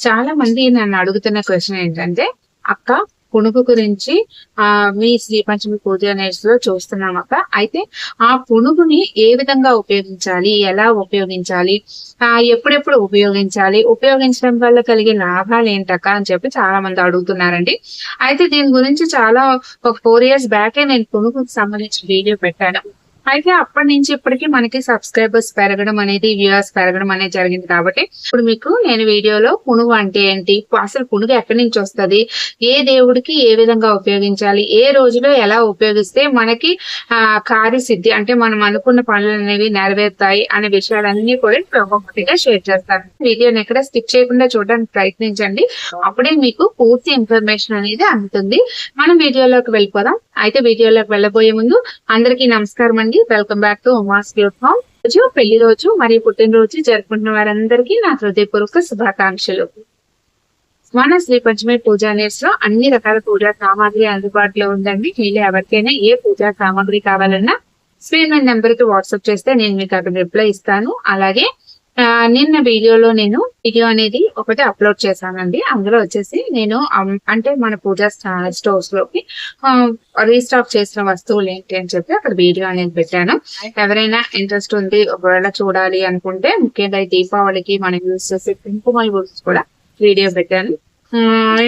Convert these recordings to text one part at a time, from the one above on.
చాలా మంది నన్ను అడుగుతున్న క్వశ్చన్ ఏంటంటే అక్క పునుగు గురించి ఆ మీ శ్రీ పంచమి పూజ నెట్స్లో చూస్తున్నాం అక్క. అయితే ఆ పునుగుని ఏ విధంగా ఉపయోగించాలి? ఎలా ఉపయోగించాలి? ఆ ఎప్పుడెప్పుడు ఉపయోగించాలి? ఉపయోగించడం వల్ల కలిగే లాభాలు ఏంటక్క? అని చెప్పి చాలా మంది అడుగుతున్నారండి. అయితే దీని గురించి చాలా ఒక ఫోర్ ఇయర్స్ బ్యాకే నేను పునుగుకి సంబంధించిన వీడియో పెట్టాను. అయితే అప్పటి నుంచి ఇప్పటికి మనకి సబ్స్క్రైబర్స్ పెరగడం అనేది వ్యూవర్స్ పెరగడం అనేది జరిగింది కాబట్టి ఇప్పుడు మీకు నేను వీడియోలో పునుగు అంటే ఏంటి అసలు పునుగు ఎక్కడి నుంచి వస్తుంది ఏ దేవుడికి ఏ విధంగా ఉపయోగించాలి ఏ రోజులో ఎలా ఉపయోగిస్తే మనకి ఆ కార్యసిద్ధి అంటే మనం అనుకున్న పనులు అనేవి నెరవేరుతాయి అనే విషయాలన్నీ కూడా ఒక్కొక్కటిగా షేర్ చేస్తాను. వీడియోని ఎక్కడ స్కిప్ చేయకుండా చూడడానికి ప్రయత్నించండి. అప్పుడే మీకు పూర్తి ఇన్ఫర్మేషన్ అనేది అందుతుంది. మనం వీడియోలోకి వెళ్ళిపోదాం. అయితే వీడియోలోకి వెళ్ళబోయే ముందు అందరికీ నమస్కారం అండి. వెల్కమ్ బ్యాక్ టు ఉమాస్ బ్యూట్ రోజు పెళ్ళి రోజు మరియు పుట్టినరోజు జరుపుకుంటున్న వారందరికీ నా హృదయపూర్వక శుభాకాంక్షలు. మన శ్రీ పంచమి పూజా నేర్స్లో అన్ని రకాల పూజా సామాగ్రి అందుబాటులో ఉందండి. మీరు ఎవరికైనా ఏ పూజా సామాగ్రి కావాలన్నా స్క్రీన్ నెంబర్కి వాట్సాప్ చేస్తే నేను మీకు అక్కడ రిప్లై ఇస్తాను. అలాగే నిన్న వీడియోలో నేను వీడియో అనేది ఒకటి అప్లోడ్ చేశానండి. అందులో వచ్చేసి నేను అంటే మన పూజా స్టోర్స్లోకి రీస్టాక్ చేసిన వస్తువులు ఏంటి అని చెప్పి అక్కడ వీడియో అనేది పెట్టాను. ఎవరైనా ఇంట్రెస్ట్ ఉంది ఒకవేళ చూడాలి అనుకుంటే ముఖ్యంగా దీపావళికి మనం యూజ్ చేసే కుంకుమ గురించి కూడా వీడియో పెట్టాను.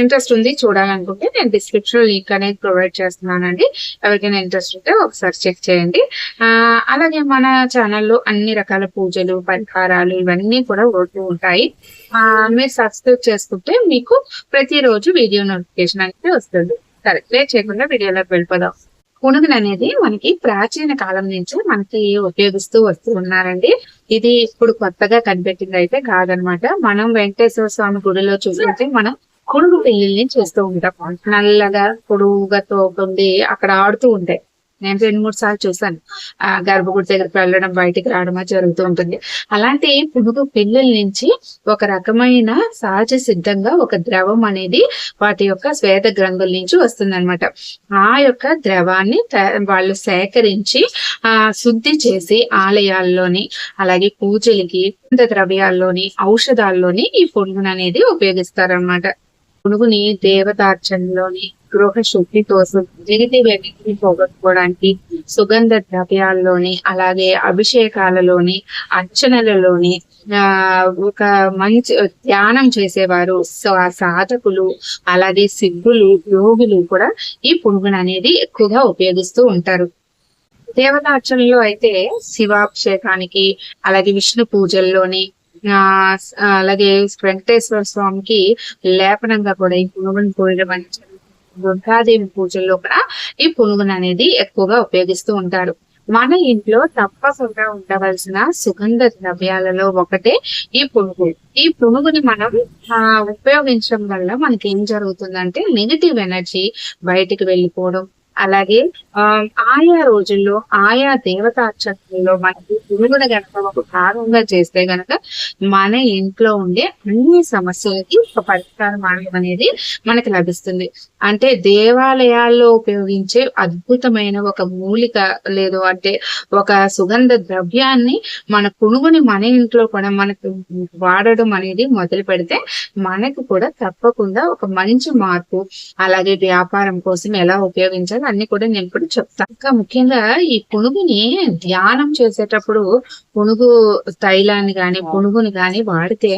ఇంట్రెస్ట్ ఉంది చూడాలనుకుంటే నేను డిస్క్రిప్షన్ లింక్ అనేది ప్రొవైడ్ చేస్తున్నానండి. ఎవరికైనా ఇంట్రెస్ట్ ఉంటే ఒకసారి చెక్ చేయండి. అలాగే మన ఛానల్లో అన్ని రకాల పూజలు పరిహారాలు ఇవన్నీ కూడా ఉంటూ ఉంటాయి. ఆ మీరు సబ్స్క్రైబ్ చేసుకుంటే మీకు ప్రతిరోజు వీడియో నోటిఫికేషన్ అనేది వస్తుంది. సరే లేట్ చేయకుండా వీడియోలోకి వెళ్ళిపోదాం. పునుగులు అనేది మనకి ప్రాచీన కాలం నుంచి మనకి ఉపయోగిస్తూ వస్తూ ఉన్నారండి. ఇది ఇప్పుడు కొత్తగా కనిపెట్టింది అయితే కాదనమాట. మనం వెంకటేశ్వర స్వామి గుడిలో చూసుకుంటే మనం కొడుగు పెళ్ళిని చేస్తూ ఉంటాం. నల్లగా పొడుగుగా తోకుండి అక్కడ ఆడుతూ ఉంటాయి నేను రెండు మూడు సార్లు చూసాను ఆ గర్భగుడి దగ్గరికి వెళ్ళడం బయటికి రావడం జరుగుతూ ఉంటుంది. అలాంటి పురుగు పిల్లల నుంచి ఒక రకమైన సహజ సిద్ధంగా ఒక ద్రవం అనేది వాటి యొక్క శ్వేత గ్రంథుల నుంచి వస్తుందన్నమాట. ఆ యొక్క ద్రవాన్ని వాళ్ళు సేకరించి ఆ శుద్ధి చేసి ఆలయాల్లోని అలాగే పూజలకి ద్రవ్యాల్లోని ఔషధాల్లోని ఈ పునుగును అనేది ఉపయోగిస్తారనమాట పునుగుని దేవతార్చనలోని గృహ శుద్ధి కోసం జగతి వ్యక్తిని పోగొట్టుకోవడానికి సుగంధ ద్రవ్యాల్లోని అలాగే అభిషేకాలలోని అర్చనలలోని ఆ ఒక మంచి ధ్యానం చేసేవారు సాధకులు అలాగే సిద్ధులు యోగులు కూడా ఈ పునుగును అనేది ఎక్కువగా ఉపయోగిస్తూ ఉంటారు. దేవతార్చనలో అయితే శివాభిషేకానికి అలాగే విష్ణు పూజల్లోని అలాగే వెంకటేశ్వర స్వామికి లేపనంగా కూడా ఈ పునుగుని పోయడం అనేది దుర్గాదేవి పూజల్లో కూడా ఈ పునుగును అనేది ఎక్కువగా ఉపయోగిస్తూ ఉంటారు. మన ఇంట్లో తప్పకుండా ఉండవలసిన సుగంధ ద్రవ్యాలలో ఒకటే ఈ పునుగు. ఈ పునుగుని మనం ఆ, ఉపయోగించడం వల్ల మనకి ఏం జరుగుతుందంటే నెగిటివ్ ఎనర్జీ బయటికి వెళ్ళిపోవడం అలాగే ఆ ఆయా రోజుల్లో ఆయా దేవతార్చనలో మనకి పురుగుల గనక ఒక భాగంగా చేస్తే గనక మన ఇంట్లో ఉండే అన్ని సమస్యలకి ఒక పరిష్కార మార్గం అనేది మనకి లభిస్తుంది. అంటే దేవాలయాల్లో ఉపయోగించే అద్భుతమైన ఒక మూలిక లేదు అంటే ఒక సుగంధ ద్రవ్యాన్ని మన పునుగుని మన ఇంట్లో కూడా మనకు వాడడం అనేది మొదలు పెడితే మనకు కూడా తప్పకుండా ఒక మంచి మార్పు అలాగే వ్యాపారం కోసం ఎలా ఉపయోగించాలి అన్ని కూడా నేను ఇప్పుడు చెప్తాను ఇంకా ముఖ్యంగా ఈ పునుగుని ధ్యానం చేసేటప్పుడు పునుగు తైలాన్ని గాని పునుగుని గాని వాడితే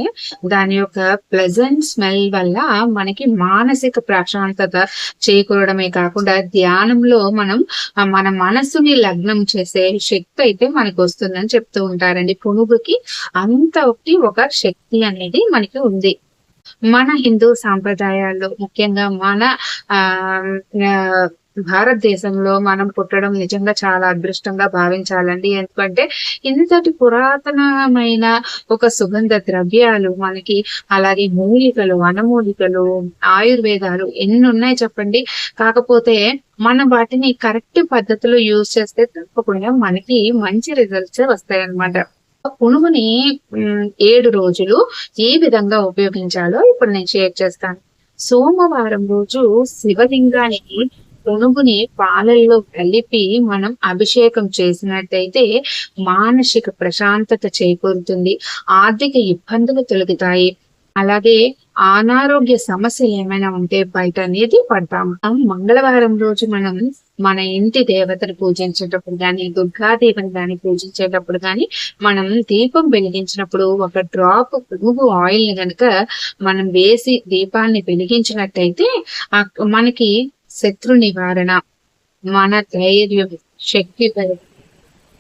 దాని యొక్క ప్లెజెంట్ స్మెల్ వల్ల మనకి మానసిక ప్రశాంతత చేకూరడమే కాకుండా ధ్యానంలో మనం మన మనసుని లగ్నం చేసే శక్తి అయితే మనకు వస్తుందని చెప్తూ ఉంటారండి. పునుగుకి అంత ఒకటి ఒక శక్తి అనేది మనకి ఉంది. మన హిందూ సాంప్రదాయాల్లో ముఖ్యంగా మన ఆ, భారతదేశంలో మనం పుట్టడం నిజంగా చాలా అదృష్టంగా భావించాలండి. ఎందుకంటే ఇంతటి పురాతనమైన ఒక సుగంధ ద్రవ్యాలు మనకి అలాగే మూలికలు వనమూలికలు ఆయుర్వేదాలు ఎన్ని ఉన్నాయి చెప్పండి. కాకపోతే మనం వాటిని కరెక్ట్ పద్ధతిలో యూజ్ చేస్తే తప్పకుండా మనకి మంచి రిజల్ట్స్ వస్తాయి అన్నమాట పునుగుని ఏడు రోజులు ఏ విధంగా ఉపయోగించాలో ఇప్పుడు నేను షేర్ చేస్తాను. సోమవారం రోజు శివలింగానికి పునుగుని పాలల్లో కలిపి మనం అభిషేకం చేసినట్టయితే మానసిక ప్రశాంతత చేకూరుతుంది ఆర్థిక ఇబ్బందులు తొలగుతాయి. అలాగే అనారోగ్య సమస్యలు ఏమైనా ఉంటే బయట అనేది పడతాము. మంగళవారం రోజు మనం మన ఇంటి దేవతను పూజించేటప్పుడు గాని దుర్గాదేవిని గాని పూజించేటప్పుడు గాని మనం దీపం వెలిగించినప్పుడు ఒక డ్రాప్ పురుగు ఆయిల్ని గనుక మనం వేసి దీపాన్ని వెలిగించినట్టయితే మనకి శత్రు నివారణ మన ధైర్యం శక్తి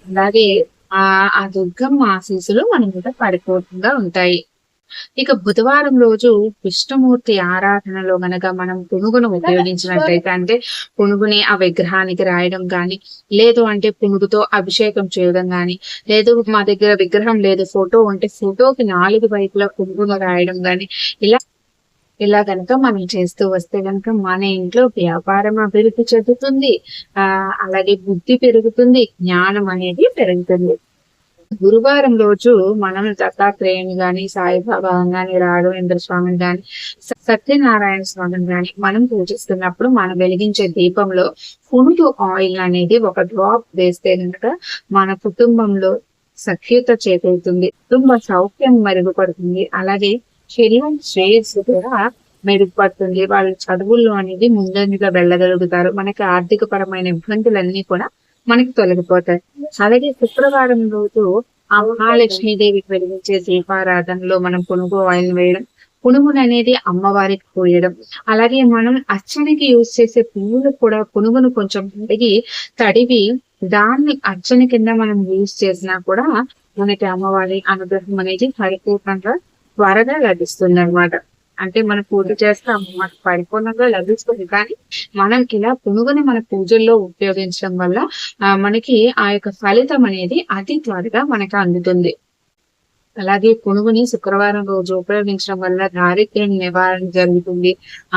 అలాగే ఆ ఆ దుర్గమ్మ ఆశీస్సులు మన మీద పడిపోకుండా ఉంటాయి. ఇక బుధవారం రోజు విష్ణుమూర్తి ఆరాధనలో గనక మనం పునుగును ఉపయోగించినట్టయితే అంటే పునుగుని ఆ విగ్రహానికి రాయడం గాని లేదు అంటే పునుగుతో అభిషేకం చేయడం గాని లేదు మా దగ్గర విగ్రహం లేదు ఫోటో ఉంటే ఫోటోకి నాలుగు వైపులా పునుగును రాయడం గాని ఇలా ఇలా కనుక మనం చేస్తూ వస్తే కనుక మన ఇంట్లో వ్యాపారం అభివృద్ధి చెందుతుంది. ఆ అలాగే బుద్ధి పెరుగుతుంది జ్ఞానం అనేది పెరుగుతుంది. గురువారం రోజు మనం దత్తాత్రేయుని గాని సాయిబాబా గాని రాఘవేంద్ర స్వామిని గాని సత్యనారాయణ స్వామిని గాని మనం పూజిస్తున్నప్పుడు మనం వెలిగించే దీపంలో ఫుడ్ ఆయిల్ అనేది ఒక డ్రాప్ వేస్తే కనుక మన కుటుంబంలో సఖ్యత చేకూరుతుంది. కుటుంబ సౌఖ్యం మెరుగుపడుతుంది. అలాగే శరీరం శ్రేయస్సు కూడా మెరుగుపడుతుంది. వాళ్ళ చదువుల్లో అనేది ముందంజగా వెళ్ళగలుగుతారు. మనకి ఆర్థిక పరమైన ఇబ్బందులన్నీ కూడా మనకి తొలగిపోతాయి. అలాగే శుక్రవారం రోజు ఆ మహాలక్ష్మీదేవికి వెలిగించే దీపారాధనలో మనం పునుగు ఆయిల్ వేయడం పునుగును అనేది అమ్మవారికి పోయడం. అలాగే మనం అర్చనకి యూజ్ చేసే పువ్వులు కూడా పునుగును కొంచెం కడిగి తడివి దాన్ని అర్చన కింద మనం యూజ్ చేసినా కూడా మనకి అమ్మవారి అనుగ్రహం అనేది పరిపూర్ణంగా త్వరగా లభిస్తుంది అనమాట అంటే మనం పూజ చేస్తే మనకు పరిపూర్ణంగా లభిస్తుంది. కానీ మనం ఇలా పునుగుని మన పూజల్లో ఉపయోగించడం వల్ల మనకి ఆ యొక్క ఫలితం అనేది అతి త్వరగా మనకి అందుతుంది. అలాగే పునుగుని శుక్రవారం రోజు ఉపయోగించడం వల్ల దారిద్ర్యం నివారణ జరుగుతుంది.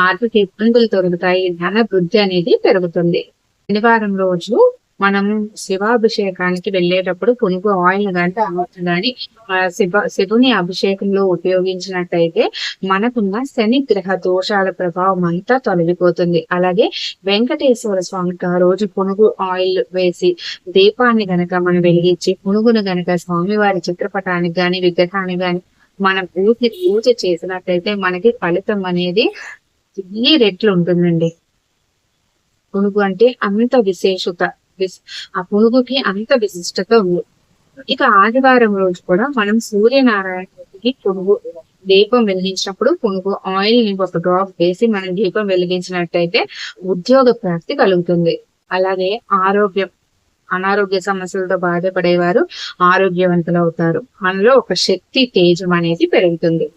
ఆర్థిక ఇబ్బందులు తొలగుతాయి. ధన వృద్ధి అనేది పెరుగుతుంది. శనివారం రోజు మనం శివాభిషేకానికి వెళ్ళేటప్పుడు పునుగు ఆయిల్ గంట ఆవుతుంది కానీ శివ శివుని అభిషేకంలో ఉపయోగించినట్టయితే మనకున్న శని గ్రహ దోషాల ప్రభావం అంతా తొలగిపోతుంది. అలాగే వెంకటేశ్వర స్వామికి ఆ రోజు పునుగు ఆయిల్ వేసి దీపాన్ని గనక మనం వెలిగించి పునుగును గనక స్వామివారి చిత్రపటానికి గాని విగ్రహానికి గాని మనం పూజ పూజ చేసినట్టయితే మనకి ఫలితం అనేది ఈ రెట్లు ఉంటుందండి. పునుగు అంటే అంత విశేషత. ప్లేస్ ఆ పురుగుకి అంత విశిష్టత ఉంది. ఇక ఆదివారం రోజు కూడా మనం సూర్యనారాయణకి పునుగు దీపం వెలిగించినప్పుడు పునుగు ఆయిల్ని ఒక డ్రాప్ వేసి మనం దీపం వెలిగించినట్టయితే ఉద్యోగ ప్రాప్తి కలుగుతుంది. అలాగే ఆరోగ్యం అనారోగ్య సమస్యలతో బాధపడేవారు ఆరోగ్యవంతులు అవుతారు. మనలో ఒక శక్తి తేజం అనేది పెరుగుతుంది.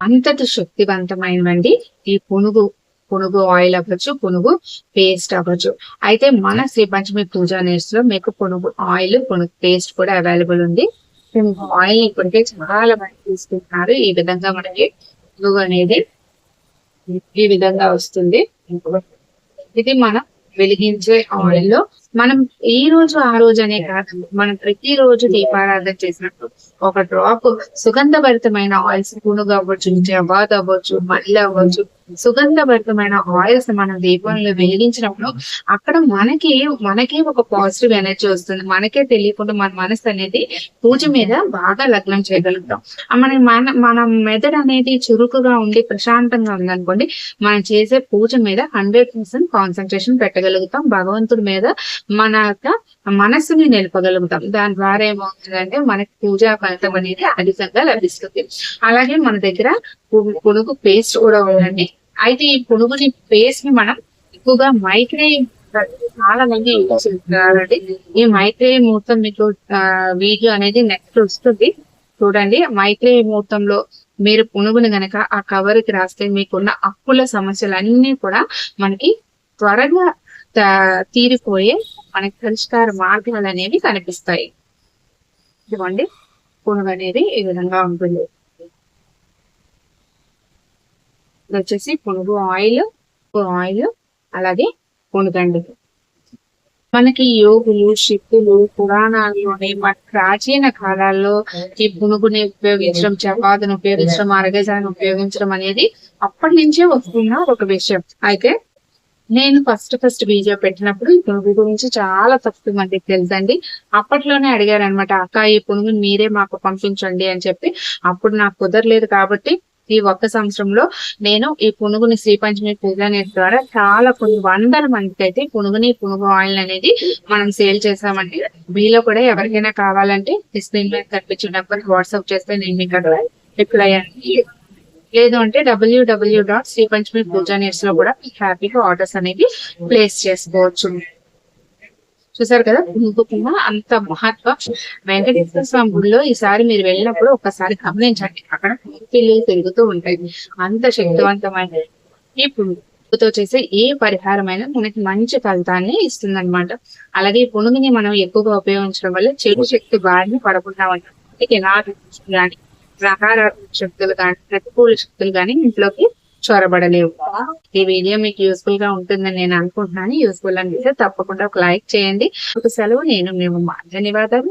అంతటి శక్తివంతమైనవండి ఈ పునుగు పునుగు ఆయిల్ అవ్వచ్చు పునుగు పేస్ట్ అవ్వచ్చు. అయితే మన శ్రీ పంచమి పూజా నేర్స్లో మీకు పునుగు ఆయిల్ పునుగు పేస్ట్ కూడా అవైలబుల్ ఉంది. పునుగు ఆయిల్ ఇప్పటికే చాలా మంది తీసుకుంటున్నారు. ఈ విధంగా మనకి పునుగు అనేది ఈ విధంగా వస్తుంది. ఇది మనం వెలిగించే ఆయిల్లో మనం ఈ రోజు ఆ రోజు అనే కాదు మనం ప్రతి రోజు దీపారాధన చేసినప్పుడు ఒక డ్రాప్ సుగంధభరితమైన ఆయిల్స్ పునుగు అవ్వచ్చు జవాద్ అవ్వచ్చు మల్లి అవ్వచ్చు సుగంధభరితమైన ఆయిల్స్ మనం దీపంలో వెలిగించినప్పుడు అక్కడ మనకి మనకే ఒక పాజిటివ్ ఎనర్జీ వస్తుంది. మనకే తెలియకుండా మన మనసు అనేది పూజ మీద బాగా లగ్నం చేయగలుగుతాం. మన మన మన మెదడు అనేది చురుకుగా ఉండి ప్రశాంతంగా ఉందనుకోండి మనం చేసే పూజ మీద హండ్రెడ్ పర్సెంట్ కాన్సన్ట్రేషన్ పెట్టగలుగుతాం. భగవంతుడి మీద మన యొక్క మనస్సుని నిలపగలుగుతాం. దాని ద్వారా ఏమవుతుందంటే మనకి పూజా ఫలితం అనేది అధికంగా లభిస్తుంది. అలాగే మన దగ్గర పునుగు పేస్ట్ కూడా ఉందండి. అయితే ఈ పునుగుని పేస్ట్ని మనం ఎక్కువగా మైక్రేవ్ చాలా మంది యూజ్ చేస్తున్నారండి. ఈ మైక్రేవ్ ముహూర్తం మీకు వీడియో అనేది నెక్స్ట్ వస్తుంది. చూడండి మైక్రేవ్ ముహూర్తంలో మీరు పునుగుని గనక ఆ కవర్కి రాస్తే మీకున్న అప్పుల సమస్యలన్నీ కూడా మనకి త్వరగా తీరిపోయే మనకి పరిష్కార మార్గాలు అనేవి కనిపిస్తాయి. ఇదిగోండి. పునుగు అనేది ఈ విధంగా ఉంటుంది. ఇది వచ్చేసి పునుగు ఆయిల్ ఆయిల్ అలాగే పునుగండి. మనకి యోగులు శక్తులు పురాణాల్లోని మన ప్రాచీన కాలాల్లో ఈ పునుగుని ఉపయోగించడం చపాతను ఉపయోగించడం అరగజాన్ని ఉపయోగించడం అనేది అప్పటి నుంచే వస్తున్న ఒక విషయం. అయితే నేను ఫస్ట్ ఫస్ట్ వీడియో పెట్టినప్పుడు ఈ పునుగు గురించి చాలా తక్కువ మందికి తెలుసండి. అప్పట్లోనే అడిగారు అనమాట అక్క ఈ పునుగుని మీరే మాకు పంపించండి అని చెప్పి. అప్పుడు నాకు కుదరలేదు కాబట్టి ఈ ఒక్క సంవత్సరంలో నేను ఈ పునుగుని శ్రీ పంచమి ద్వారా చాలా కొన్ని వందల మందికి అయితే పునుగుని పునుగు ఆయిల్ అనేది మనం సేల్ చేసామండి మీలో కూడా ఎవరికైనా కావాలంటే స్క్రీన్ మీద కనిపించిన నెంబర్ వాట్సాప్ చేస్తే నేను మీకు అక్కడ రిప్లై అనేది లేదు అంటే W W dot Shri Panchami Puja నేర్స్లో కూడా మీకు హ్యాపీగా ఆర్డర్స్ అనేవి ప్లేస్ చేసుకోవచ్చు. చూసారు కదా? కుంకుమ అంత మహత్వ వెంకటేశ్వర స్వామి గుడిలో ఈసారి మీరు వెళ్ళినప్పుడు ఒకసారి గమనించండి. అక్కడ పిల్లలు తిరుగుతూ ఉంటాయి. అంత శక్తివంతమైన ఇప్పుడు పునుగుతో చేసే ఏ పరిహారమైన మనకి మంచి ఫలితాన్ని ఇస్తుంది అనమాట అలాగే పునుగుని మనం ఎక్కువగా ఉపయోగించడం వల్ల చెడు శక్తి బారిని పడకుండా ఉంటాం. ఎలాంటి కానీ ప్రహార శక్తులు కానీ ప్రతికూల శక్తులు కానీ ఇంట్లోకి చొరబడలేవు. ఈ వీడియో మీకు యూస్ఫుల్గా ఉంటుందని నేను అనుకుంటున్నాను. యూస్ఫుల్ అనిపిస్తే తప్పకుండా ఒక లైక్ చేయండి. ఒక సెలవు నేను మేము ధన్యవాదాలు.